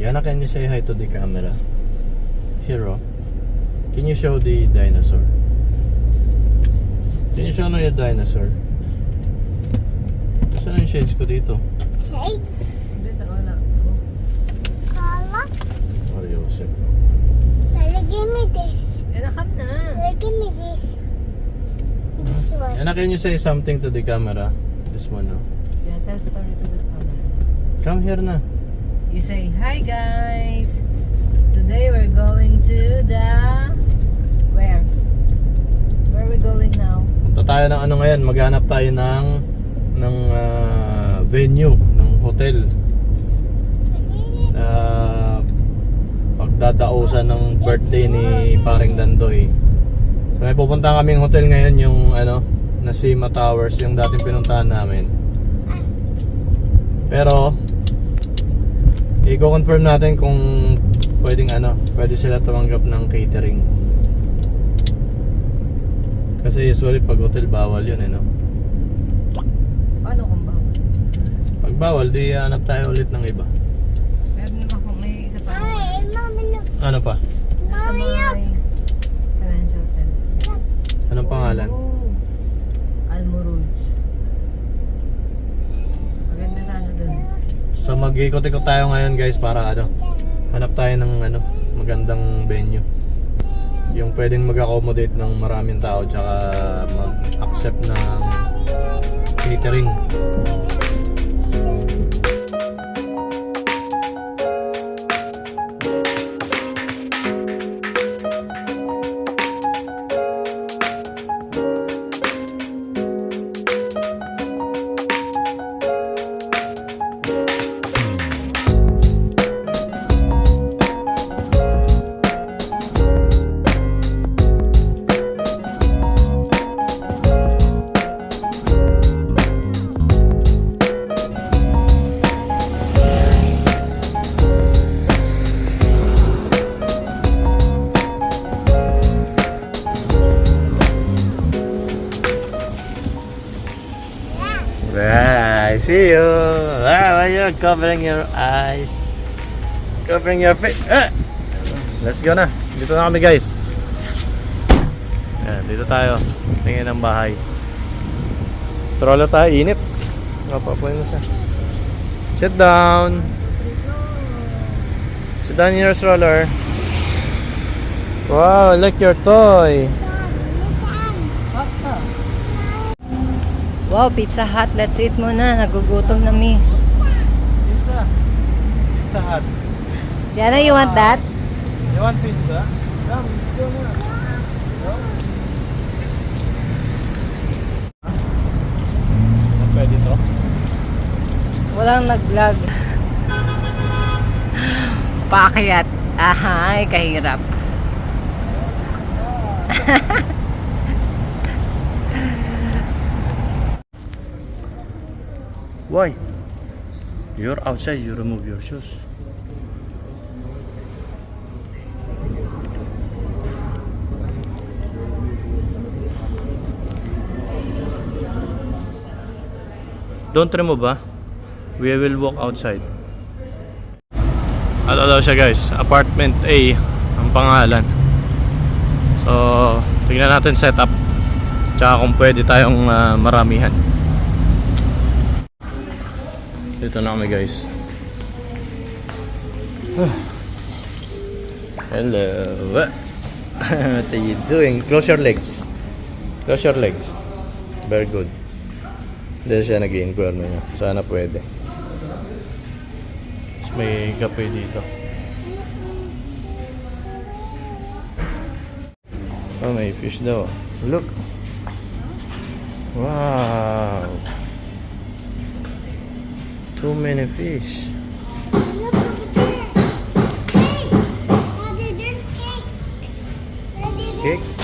Yana, can you say hi to the camera? Hero, can you show the dinosaur? Can you show na your dinosaur? Saan yung shades ko dito? Shake. Hindi, sa wala. Kala. Oh, Joseph. Lalagyan mo this. Eh, nakam na. Lalagyan mo this. This one. Yana, can you say something to the camera? This one, no? Yeah, tell story to the camera. Come here na. You say, Hi guys! Today we're going to the... Where? Where are we going now? Punta tayo ng ano ngayon, maghanap tayo ng ng ah, venue, ng hotel. Uh, pagdadausan ng birthday ni paring Dandoy. So may pupunta kaming hotel ngayon yung ano, Nasima Towers, yung dating pinuntahan namin. Pero i-confirm natin kung pwedeng ano, pwede sila tumanggap ng catering. Kasi usually pag hotel bawal yun eh no. Paano kung ba? Pag bawal di hanap tayo ulit ng iba. Meron kung may isa pa. Ay, mama, look. Ano pa? Mama, look. financial center. Anong pangalan? Oh. Almoruj. Maganda sana dun. So mag-ikot-ikot tayo ngayon guys para ano, hanap tayo ng ano, magandang venue. Yung pwedeng mag-accommodate ng maraming tao tsaka mag-accept ng catering. See you. Wow, you're covering your eyes. Covering your face. Ah! Let's go na. Dito na kami guys. Yan, dito tayo. Tingin ng bahay. Stroller tayo, init. Papapuin mo siya. Sit down. Sit down in your stroller. Wow, look your toy. Wow, Pizza Hut. Let's eat muna. Nagugutom na mi. Pizza. Pizza Hut. Yana, you want that? You want pizza? Come, let's go na. Pwede to? Walang nag-vlog. Paakyat. Ahay, kahirap. Why? You're outside, you remove your shoes. Don't remove ah. We will walk outside. Ano daw siya guys? Apartment A ang pangalan. So, tingnan natin setup. Tsaka kung pwede tayong ah, maramihan. Dito na kami guys. Hello. What are you doing? Close your legs. Close your legs. Very good. Hindi siya nag-inquire na niya. Sana pwede. Tapos may kape dito. Oh, may fish daw. Look. Wow. Too many fish. Look over there. Cake. Daddy, there's cake. Daddy, Cake?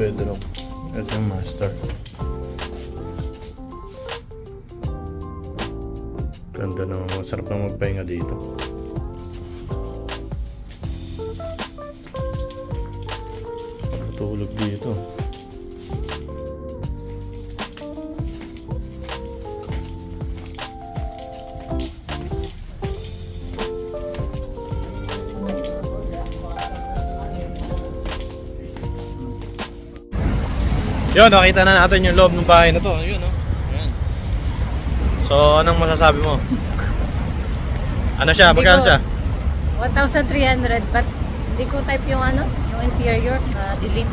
Bedroom. Ito yung master. Ganda na, masarap na magpahinga dito. Matulog dito. Yun, nakita na natin yung loob ng bahay na to. Yun, no? Ayan. So, anong masasabi mo? Ano siya? Hindi Magkano ko- siya? 1,300 but hindi ko type yung ano, yung interior, uh, delete.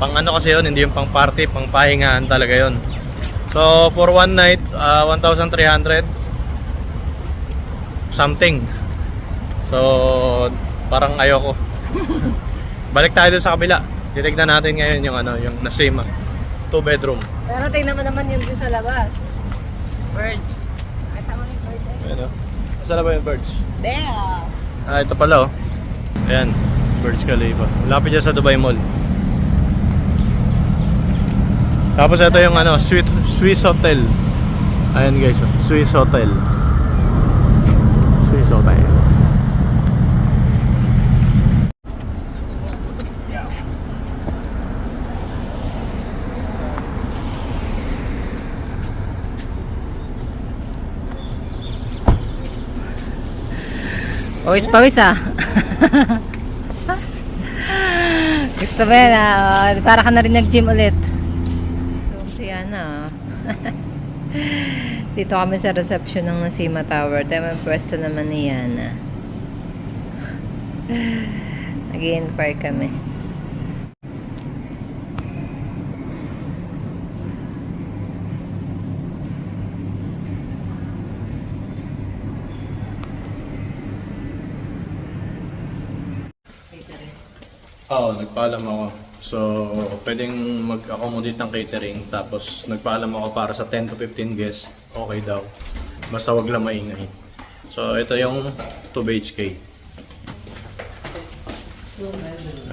Pang ano kasi yun, hindi yung pang party, pang pahingaan talaga yun. So, for one night, uh, 1,300 something. So, parang ayoko. Balik tayo dun sa kabila. Titignan natin ngayon yung ano, yung Nasima. Two bedroom. Pero tingnan mo naman yung view sa labas. Birds. Nakita mo yung bird eh. Ayan o. Saan na ba yung birds? There! Ah, ito pala oh. Ayan, Burj Khalifa. Lapit dyan sa Dubai Mall. Tapos ito yung ano, Swiss, Swiss Hotel. Ayan guys, oh, Swiss Hotel. Swiss Hotel. Pawis, pawis ah. Gusto ba yan ah? Para ka na rin nag-gym ulit. So, si Yana. Dito kami sa reception ng Sima Tower. Tayo may pwesto naman ni Yana. Nag-i-inquire kami. Oo, nagpaalam ako. So, pwedeng mag-accommodate ng catering. Tapos, nagpaalam ako para sa 10 to 15 guests. Okay daw. Basta wag lang maingay. So, ito yung 2 BHK.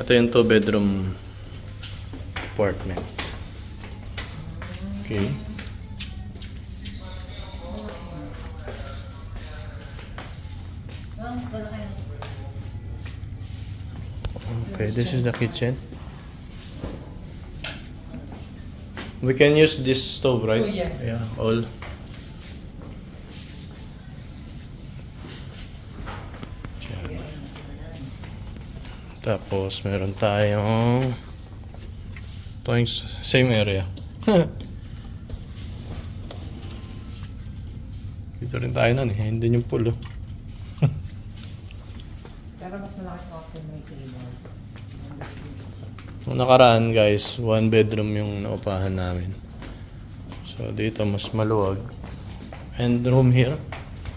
Ito yung 2 bedroom apartment. Okay. Okay, this is the kitchen. We can use this stove, right? Oh, yes. Yeah, all. Tapos meron tayong ito yung same area. Dito rin tayo nun eh. Hindi yung pool oh. Pero mas malaki sa akin may table. Nung nakaraan guys, one bedroom yung naupahan namin. So dito mas maluwag. And room here.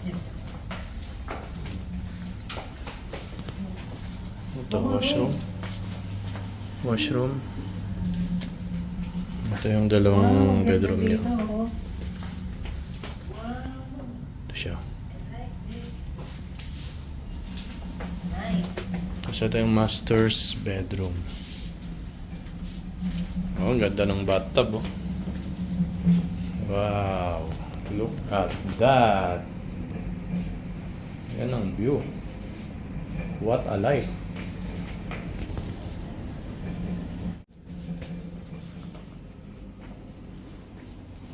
Yes. Ito washroom. Washroom. Ito yung dalawang bedroom niya. Ito siya. Tapos ito yung master's bedroom. Oh, ang ganda ng bathtub oh. Wow. Look at that. Yan ang view. What a life.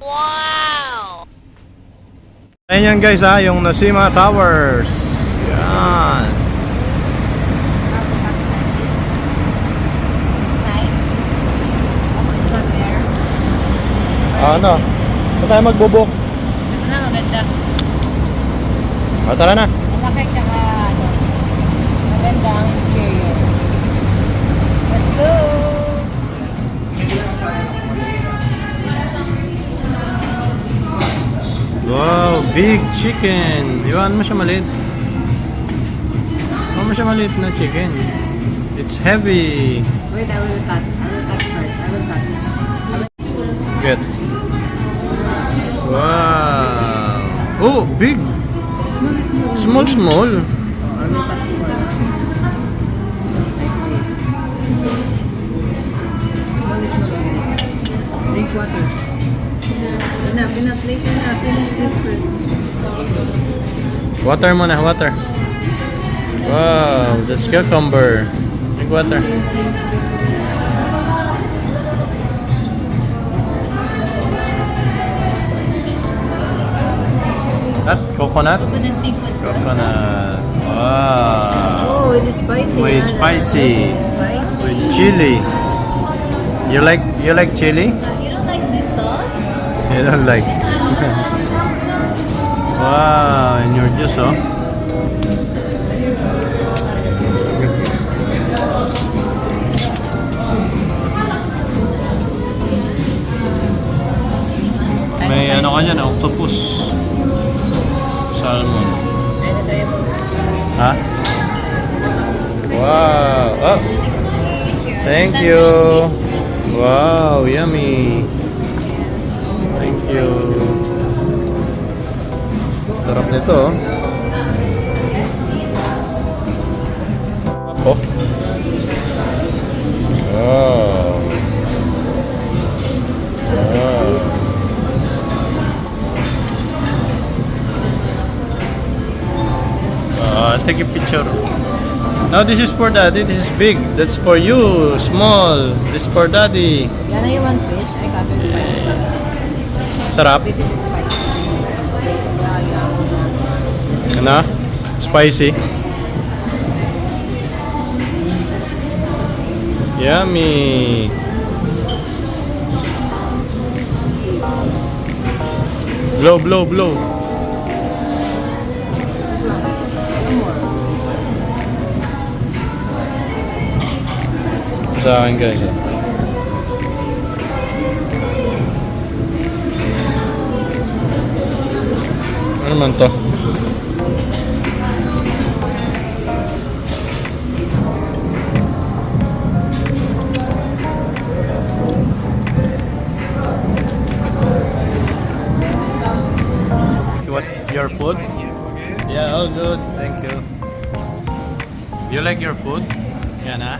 Wow! Ayan yan guys ha, yung Nasima Towers. Yan. Nice. It's not there. Ano? Saan tayo magbubok? Ito na, maganda. O, tara na. Ang laki tsaka ano, maganda ang interior. Let's go! Wow, big chicken. Iwan mo siya maliit. Iwan mo siya maliit na chicken. It's heavy. Wait, I will cut. I will cut first. I will cut. Good. Wow. Oh, big. Small, small. Enough water. Enough, enough. Later na. Finish this first. Water muna, water. Wow, this cucumber. Drink water. That coconut? Coconut seafood. Coconut. Wow. Oh, it is spicy. Muy ah. spicy. Spicy. With chili. You like you like chili? You don't like this sauce? You don't like. wow, and your juice, oh. May ano ka dyan, octopus. Salmon. Ano tayo? Ha? Wow. Oh. Thank you. Wow, yummy. Thank you. Sarap nito. oh. Wow. I'll take a picture. No, this is for daddy. This is big. That's for you. Small. This for daddy. Yan yung one fish. Ay, kaso yung spicy. Sarap. This is spicy. Ano? Spicy. Yummy. Blow, blow, blow. Sa akin guys. ah. Ano man to? What is your food? Yeah, all good. Thank you. You like your food? Yeah, na?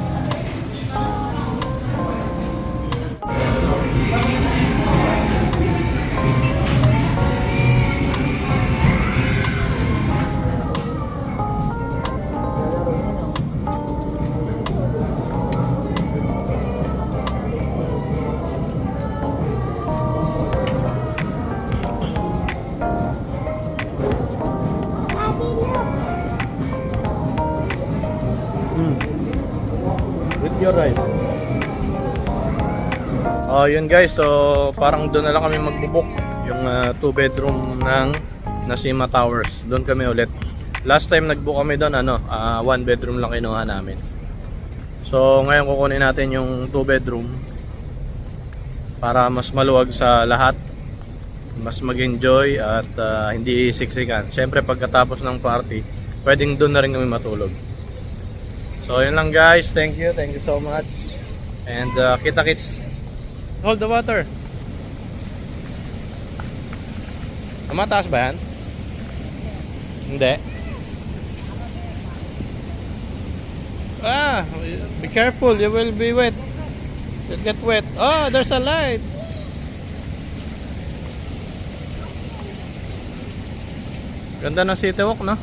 your rice. Oh, yun guys. So, parang doon na lang kami magbubuk. Yung 2 bedroom ng Nasima Towers. Doon kami ulit. Last time nagbook kami doon, ano, 1 bedroom lang kinuha namin. So, ngayon kukunin natin yung 2 bedroom para mas maluwag sa lahat. Mas mag-enjoy at ah, hindi siksikan. Siyempre, pagkatapos ng party, pwedeng doon na rin kami matulog. So yun lang guys, thank you, thank you so much. And uh, kita kits. Hold the water. Tumataas ba yan? Hindi. Ah, be careful, you will be wet. You'll get wet. Oh, there's a light. Ganda ng city walk, no?